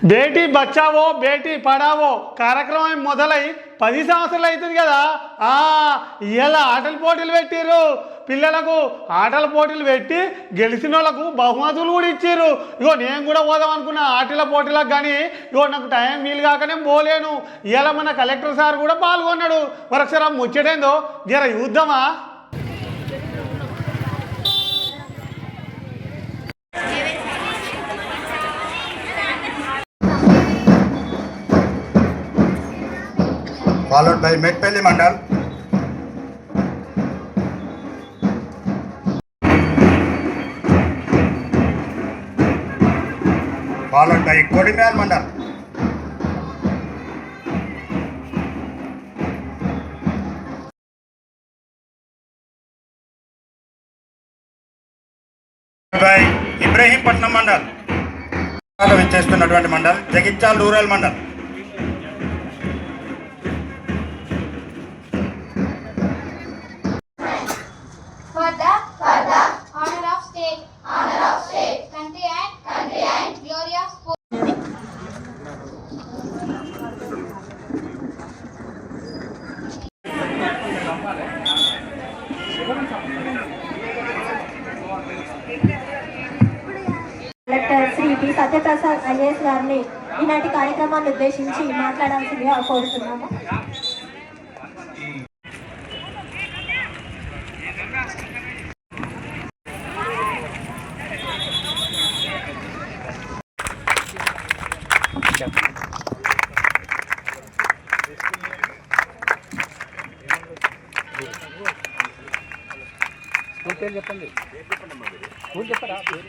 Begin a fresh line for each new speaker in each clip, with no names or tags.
బేటీ బచావో బేటీ పడావో కార్యక్రమం మొదలై పది సంవత్సరాలు అవుతుంది కదా. ఆ ఇవాళ ఆటల పోటీలు పెట్టిర్రు. పిల్లలకు ఆటల పోటీలు పెట్టి గెలిచిన వాళ్ళకు బహుమతులు కూడా ఇచ్చారు ఇగో నేను కూడా పోదాం అనుకున్నా ఆటల పోటీలకు కానీ ఇగో నాకు టైం వీలు కాకనే పోలేను. ఇవాళ మన కలెక్టర్ సార్ కూడా పాల్గొన్నాడు. మరొకసారి ముచ్చటేందో? జర చూద్దామా?
Followed by Metpalli mandal. Followed by Kodimel mandal. Ibrahimpatnam mandal. విచ్చేస్తున్నటువంటి
mandal Jagtial
rural mandal. Collector Satyaprasad IAS గారిని ఈనాటి కార్యక్రమాన్ని ఉద్దేశించి మాట్లాడాల్సిందిగా కోరుతున్నాము.
స్కూల్ పేరు చెప్పండి. స్కూల్ చెప్పరా పేరు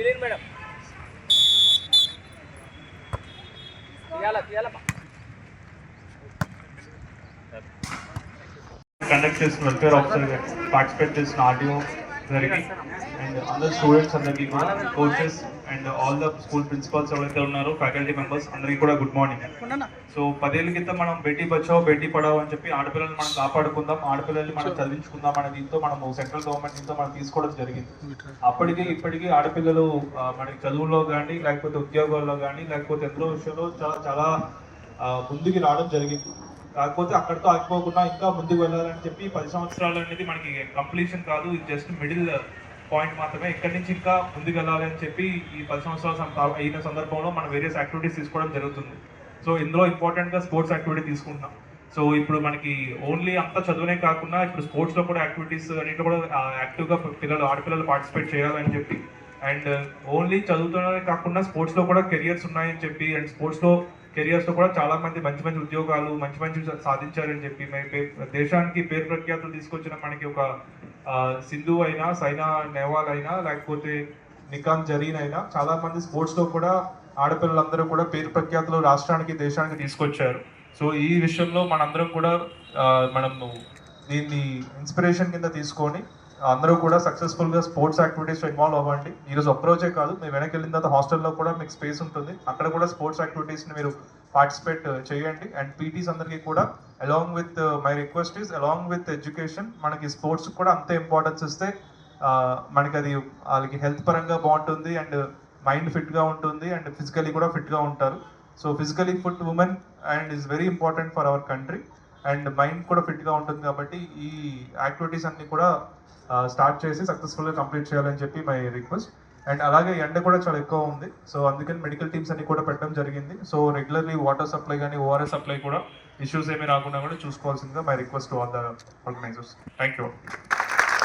తీయండి మేడం తీయాలా తీయాలమ్మా
కండక్ట్ చేసిన వెల్ఫేర్ ఆఫీసర్ పార్టిసిపేట్ చేసిన ఆర్డీఓ గారికి అండ్ అందరు స్టూడెంట్స్ అందరికీ కూడా coaches and all the school principals ఎవరైతే ఉన్నారో ఫ్యాకల్టీ మెంబర్స్ అందరికీ కూడా గుడ్ మార్నింగ్ సో పదేళ్ళ క్రితం మనం బేటీ బచావో బేటీ పడావో అని చెప్పి ఆడపిల్లల్ని మనం కాపాడుకుందాం ఆడపిల్లల్ని మనం చదివించుకుందాం అనే దీంతో మనం సెంట్రల్ గవర్నమెంట్ దీంతో మనం తీసుకోవడం జరిగింది. అప్పటికి ఇప్పటికీ ఆడపిల్లలు మనకి చదువుల్లో కానీ లేకపోతే ఉద్యోగాల్లో కానీ లేకపోతే ఎంతో విషయంలో చాలా చాలా ముందుకు రావడం జరిగింది. కాకపోతే అక్కడితో ఆగిపోకుండా ఇంకా ముందుకు వెళ్ళాలని చెప్పి పది సంవత్సరాలు అనేది మనకి కంప్లీషన్ కాదు. ఇది జస్ట్ మిడిల్ పాయింట్ మాత్రమే. ఇక్కడి నుంచి ఇంకా ముందుకు వెళ్ళాలి అని చెప్పి ఈ పది సంవత్సరాలు అయిన సందర్భంలో మనం వేరియస్ యాక్టివిటీస్ తీసుకోవడం జరుగుతుంది. సో ఇందులో ఇంపార్టెంట్గా స్పోర్ట్స్ యాక్టివిటీ తీసుకుంటున్నాం. సో ఇప్పుడు మనకి ఓన్లీ అంత చదువునే కాకుండా ఇప్పుడు స్పోర్ట్స్లో కూడా యాక్టివిటీస్ అన్నింటిలో కూడా యాక్టివ్గా పిల్లలు ఆడపిల్లలు పార్టిసిపేట్ చేయాలని చెప్పి. అండ్ ఓన్లీ uh, చదువుతూనే కాకుండా స్పోర్ట్స్లో కూడా కెరియర్స్ ఉన్నాయని చెప్పి అండ్ స్పోర్ట్స్లో కెరియర్స్లో కెరియర్స్లో కూడా చాలా మంది మంచి మంచి ఉద్యోగాలు మంచి మంచి సాధించారని చెప్పి దేశానికి పేరు ప్రఖ్యాతులు తీసుకొచ్చిన మనకి ఒక సింధు అయినా సైనా నెహ్వాల్ అయినా లేకపోతే నికాన్ జరీన్ అయినా చాలా మంది స్పోర్ట్స్లో కూడా ఆడపిల్లలందరూ కూడా పేరు ప్రఖ్యాతులు రాష్ట్రానికి దేశానికి తీసుకొచ్చారు. సో ఈ విషయంలో మనందరం కూడా మనము మనం దీన్ని ఇన్స్పిరేషన్ కింద తీసుకొని అందరూ కూడా సక్సెస్ఫుల్గా స్పోర్ట్స్ యాక్టివిటీస్ ఇన్వాల్వ్ అవ్వండి. ఈ రోజు అప్రోచే కాదు. మీరు వెనక్కి వెళ్ళిన తర్వాత హాస్టల్లో కూడా మీకు స్పేస్ ఉంటుంది. అక్కడ కూడా స్పోర్ట్స్ యాక్టివిటీస్ని మీరు పార్టిసిపేట్ చేయండి. అండ్ పీటీస్ అందరికీ కూడా along with my request is along with education మనకి స్పోర్ట్స్ కూడా అంతే ఇంపార్టెన్స్ ఇస్తే మనకి అది వాళ్ళకి హెల్త్ పరంగా బాగుంటుంది. అండ్ మైండ్ ఫిట్గా ఉంటుంది. అండ్ ఫిజికలీ కూడా ఫిట్గా ఉంటారు. So physically fit women and is very important for our country and mind కూడా ఫిట్గా ఉంటుంది కాబట్టి ఈ యాక్టివిటీస్ అన్నీ కూడా స్టార్ట్ చేసి సక్సెస్ఫుల్గా కంప్లీట్ చేయాలని చెప్పి మై రిక్వెస్ట్. అండ్ అలాగే ఎండ కూడా చాలా ఎక్కువ ఉంది. సో అందుకని మెడికల్ టీమ్స్ అన్ని కూడా పెట్టడం జరిగింది. సో రెగ్యులర్లీ వాటర్ సప్లై కానీ ఓఆర్ఎస్ సప్లై కూడా ఇష్యూస్ ఏమీ రాకుండా కూడా చూసుకోవాల్సిందిగా my request all the organisers. Thank you.